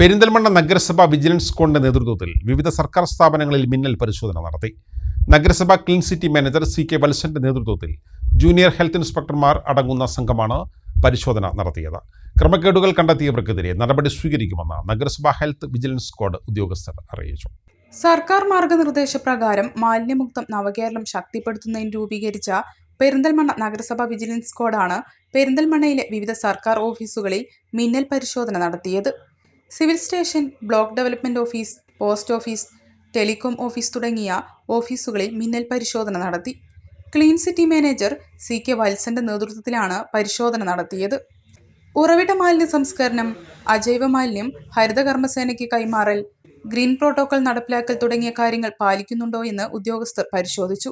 പെരിന്തൽമണ്ണ നഗരസഭ വിജിലൻസ് സ്ക്വാഡിന്റെ നേതൃത്വത്തിൽ വിവിധ സർക്കാർ സ്ഥാപനങ്ങളിൽ മിന്നൽ പരിശോധന നടത്തി. നഗരസഭ clean city manager C K വത്സന്റെ നേതൃത്വത്തിൽ ജൂനിയർ ഹെൽത്ത് ഇൻസ്പെക്ടർമാർ അടങ്ങുന്ന സംഘമാണ് പരിശോധന നടത്തിയത്. ക്രമക്കേടുകൾ കണ്ടെത്തിയവർക്കെതിരെ നടപടി സ്വീകരിക്കുമെന്ന് നഗരസഭാ ഹെൽത്ത് വിജിലൻസ് സ്ക്വാഡ് ഉദ്യോഗസ്ഥർ അറിയിച്ചു. സർക്കാർ മാർഗനിർദ്ദേശപ്രകാരം മാലിന്യമുക്തം നവകേരളം ശക്തിപ്പെടുത്തുന്നതിന് രൂപീകരിച്ച പെരിന്തൽമണ്ണ നഗരസഭ വിജിലൻസ് സ്ക്വാഡാണ് പെരിന്തൽമണ്ണയിലെ വിവിധ സർക്കാർ ഓഫീസുകളിൽ മിന്നൽ പരിശോധന നടത്തിയത്. Civil station block development office post office telecom office തുടങ്ങിയ ഓഫീസുകളിൽ മിന്നൽ പരിശോധന നടത്തി. Clean city manager C K വത്സന്റെ നേതൃത്വത്തിലാണ് പരിശോധന നടത്തിയത്. ഉറവിട മാലിന്യ സംസ്കരണം അജൈവ മാലിന്യം ഹരിതകർമ്മസേനയ്ക്ക് കൈമാറൽ ഗ്രീൻ പ്രോട്ടോക്കോൾ നടപ്പിലാക്കൽ തുടങ്ങിയ കാര്യങ്ങൾ പാലിക്കുന്നുണ്ടോ എന്ന് ഉദ്യോഗസ്ഥർ പരിശോധിച്ചു.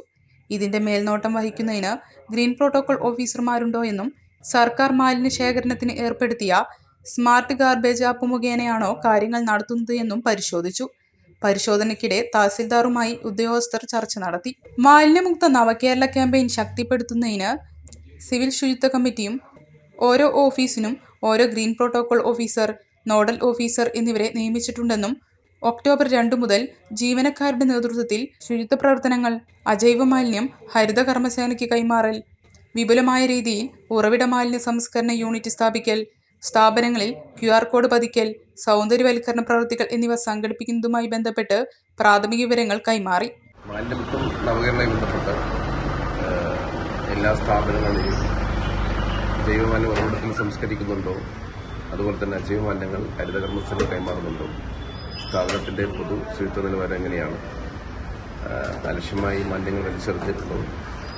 ഇതിന്റെ മേൽനോട്ടം വഹിക്കുന്നതിന് ഗ്രീൻ പ്രോട്ടോകോൾ ഓഫീസർമാരുണ്ടോ എന്നും സർക്കാർ മാലിന്യ ശേഖരണത്തിന് ഏർപ്പെടുത്തിയ സ്മാർട്ട് ഗാർബേജ് ആപ്പ് മുഖേനയാണോ കാര്യങ്ങൾ നടത്തുന്നത് എന്നും പരിശോധിച്ചു. പരിശോധനയ്ക്കിടെ തഹസിൽദാറുമായി ഉദ്യോഗസ്ഥർ ചർച്ച നടത്തി. മാലിന്യമുക്ത നവകേരള ക്യാമ്പയിൻ ശക്തിപ്പെടുത്തുന്നതിന് സിവിൽ ശുചിത്വ കമ്മിറ്റിയും ഓരോ ഓഫീസിനും ഓരോ green protocol officer nodal officer എന്നിവരെ നിയമിച്ചിട്ടുണ്ടെന്നും ഒക്ടോബർ രണ്ട് മുതൽ ജീവനക്കാരുടെ നേതൃത്വത്തിൽ ശുചിത്വ പ്രവർത്തനങ്ങൾ അജൈവ മാലിന്യം ഹരിത കർമ്മസേനയ്ക്ക് കൈമാറൽ വിപുലമായ രീതിയിൽ ഉറവിട മാലിന്യ സംസ്കരണ യൂണിറ്റ് സ്ഥാപിക്കൽ സ്ഥാപനങ്ങളിൽ ക്യു ആർ കോഡ് പതിക്കൽ സൗന്ദര്യവൽക്കരണ പ്രവൃത്തികൾ എന്നിവ സംഘടിപ്പിക്കുന്നതുമായി ബന്ധപ്പെട്ട് പ്രാഥമിക വിവരങ്ങൾ കൈമാറി. മാലിന്യമുക്തം നവകേരളമായി ബന്ധപ്പെട്ട് എല്ലാ സ്ഥാപനങ്ങളിലും ജൈവമാലിന്യ ഉറവിടത്തിൽ സംസ്കരിക്കുന്നുണ്ടോ? അതുപോലെ തന്നെ അജൈവമാലിന്യങ്ങൾ ഹരിതകർമ്മസേന കൈമാറുന്നുണ്ടോ? സ്ഥാപനത്തിന്റെ പൊതു ശുചിത്വ നിലവാരം എങ്ങനെയാണ്? അലക്ഷ്യമായി മാലിന്യങ്ങൾ വലിച്ചെറിഞ്ഞിട്ടുണ്ടോ?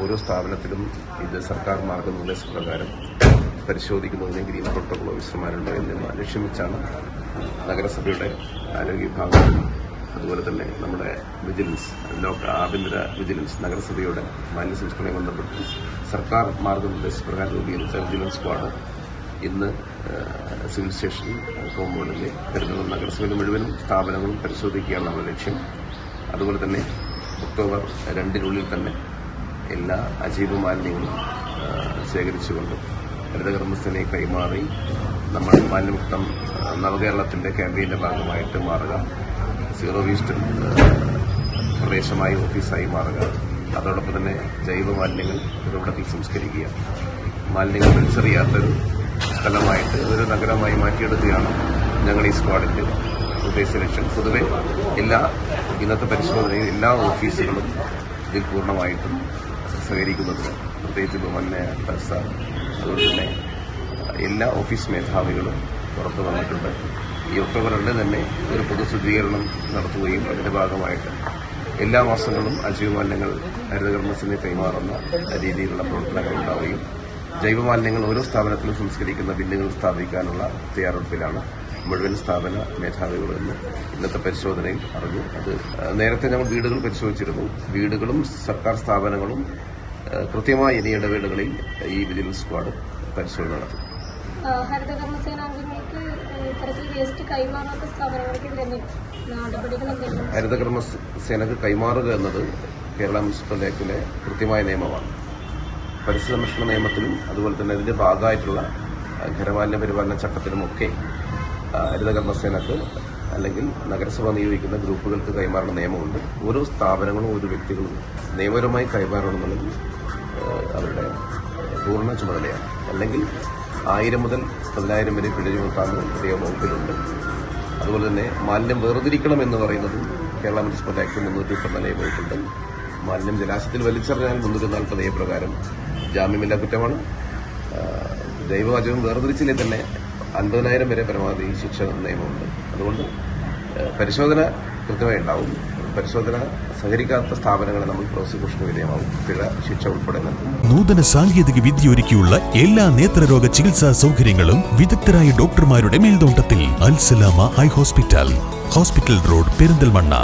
ഓരോ സ്ഥാപനത്തിലും ഇത് സർക്കാർ മാർഗനിർദ്ദേശപ്രകാരം പരിശോധിക്കുന്നതിന് ഗ്രീൻ പ്രോട്ടോകോൾ ഓഫീസർമാരുണ്ടോ എന്നിവ ലക്ഷ്യം വെച്ചാണ് നഗരസഭയുടെ ആരോഗ്യ വിഭാഗം അതുപോലെ തന്നെ നമ്മുടെ വിജിലൻസ് ലോക ആഭ്യന്തര വിജിലൻസ് നഗരസഭയുടെ മാലിന്യ സംസ്കരണവുമായി ബന്ധപ്പെട്ട് സർക്കാർ മാർഗനിർദ്ദേശപ്രകാരം രൂപീകരിച്ച വിജിലൻസ് സ്ക്വാഡ് ഇന്ന് സിവിൽ സ്റ്റേഷൻ കോമ്പൗണ്ടിലെ പെരുന്തൽമണ്ണ നഗരസഭയിലെ മുഴുവനും സ്ഥാപനങ്ങളും പരിശോധിക്കുകയാണ് നമ്മുടെ ലക്ഷ്യം. അതുപോലെ തന്നെ ഒക്ടോബർ രണ്ടിനുള്ളിൽ തന്നെ എല്ലാ അജൈവ മാലിന്യങ്ങളും ശേഖരിച്ചുകൊണ്ട് ഹരിതകർമ്മസേനയെ കൈമാറി നമ്മൾ മാലിന്യമുക്തം നവകേരളത്തിന്റെ ക്യാമ്പയിന്റെ ഭാഗമായിട്ട് മാറുക സീറോ വേസ്റ്റ് പ്രദേശമായി ഓഫീസായി മാറുക. അതോടൊപ്പം തന്നെ ജൈവ മാലിന്യങ്ങൾ ഇവിടത്തിൽ സംസ്കരിക്കുക. മാലിന്യങ്ങൾ വലിച്ചെറിയാത്തൊരു സ്ഥലമായിട്ട് ഒരു നഗരമായി മാറ്റിയെടുക്കുകയാണ് ഞങ്ങൾ ഈ സ്ക്വാഡിന്റെ ഉദ്ദേശ ലക്ഷ്യം. പൊതുവെ എല്ലാ ഇന്നത്തെ പരിശോധനയിൽ എല്ലാ ഓഫീസുകളും ഇതിൽ പൂർണമായിട്ടും സഹകരിക്കുന്നുണ്ട് പ്രത്യേകിച്ച് ബഹുമാന്യ തഹസ അതുപോലെ തന്നെ എല്ലാ ഓഫീസ് മേധാവികളും പുറത്തു വന്നിട്ടുണ്ട്. ഈ ഒക്ടോബർ രണ്ടിന് തന്നെ ഒരു പൊതു ശുദ്ധീകരണം നടത്തുകയും അതിന്റെ ഭാഗമായിട്ട് എല്ലാ മാസങ്ങളും അജൈവമാലിന്യങ്ങൾ ഹരിതകർമ്മസേനയെ കൈമാറുന്ന രീതിയിലുള്ള പ്രവർത്തനങ്ങൾ ഉണ്ടാവുകയും ജൈവമാലിന്യങ്ങൾ ഓരോ സ്ഥാപനത്തിലും സംസ്കരിക്കുന്ന ബില്ലുകൾ സ്ഥാപിക്കാനുള്ള തയ്യാറെടുപ്പിലാണ് മുഴുവൻ സ്ഥാപന മേധാവികൾ ഇന്നത്തെ പരിശോധനയിൽ അറിഞ്ഞു. അത് നേരത്തെ ഞങ്ങൾ വീടുകൾ പരിശോധിച്ചിരുന്നു. വീടുകളും സർക്കാർ സ്ഥാപനങ്ങളും കൃത്യമായ ഇനി ഇടവേളകളിൽ ഈ വിജിലൻസ് സ്ക്വാഡ് പരിശോധന നടത്തും. ഹരിതകർമ്മ സേനക്ക് കൈമാറുക എന്നത് കേരള മുനിസിപ്പൽ ആക്ടിലെ കൃത്യമായ നിയമമാണ്. പരിസ്ഥിതി സംരക്ഷണ നിയമത്തിലും അതുപോലെ തന്നെ അതിന്റെ ഭാഗമായിട്ടുള്ള ഖരമാലിന്യ പരിപാലന ചട്ടത്തിലുമൊക്കെ ഹരിതകർമ്മ സേനക്ക് അല്ലെങ്കിൽ നഗരസഭ നിയോഗിക്കുന്ന ഗ്രൂപ്പുകൾക്ക് കൈമാറുന്ന നിയമമുണ്ട്. ഓരോ സ്ഥാപനങ്ങളും ഓരോ വ്യക്തികളും നിയമപരമായി കൈമാറണമെന്നുള്ളത് ആ, അവരുടെ പൂർണ ചുമതലയാണ്. അല്ലെങ്കിൽ ആയിരം മുതൽ പതിനായിരം വരെ പിഴ ചുമത്താമെന്ന് പ്രത്യേക വകുപ്പിലുണ്ട് അതുപോലെ തന്നെ മാലിന്യം വേർതിരിക്കണം എന്ന് പറയുന്നതും കേരള മുനിസിപ്പൽ ആക്ട് മുന്നൂറ്റി മുപ്പത്തിനാല് പോയിട്ടുണ്ട് മാലിന്യം ജലാശയത്തിൽ വലിച്ചെറിഞ്ഞാൽ മുന്നൂറ്റി നാൽപ്പത് എ പ്രകാരം ജാമ്യമില്ലാ കുറ്റമാണ്. ജൈവവാചകം വേർതിരിച്ചില്ലേ തന്നെ അൻപതിനായിരം വരെ പരമാവധി ശിക്ഷ നിയമമുണ്ട്. അതുകൊണ്ട് പരിശോധന കൃത്യമായി ഉണ്ടാവും പരിശോധന സഹകരിക്കാത്ത സ്ഥാപനങ്ങളെ നമ്മൾ പ്രോസിക്യൂഷന് വിധേയമാവും. പിഴ ശിക്ഷ ഉൾപ്പെടെ നൂതന സാങ്കേതിക വിദ്യ ഒരുക്കിയുള്ള എല്ലാ നേത്രരോഗ ചികിത്സാ സൗകര്യങ്ങളും വിദഗ്ധരായ ഡോക്ടർമാരുടെ മേൽനോട്ടത്തിൽ. Alsalama high hospital. Hospital road Perinthalmanna.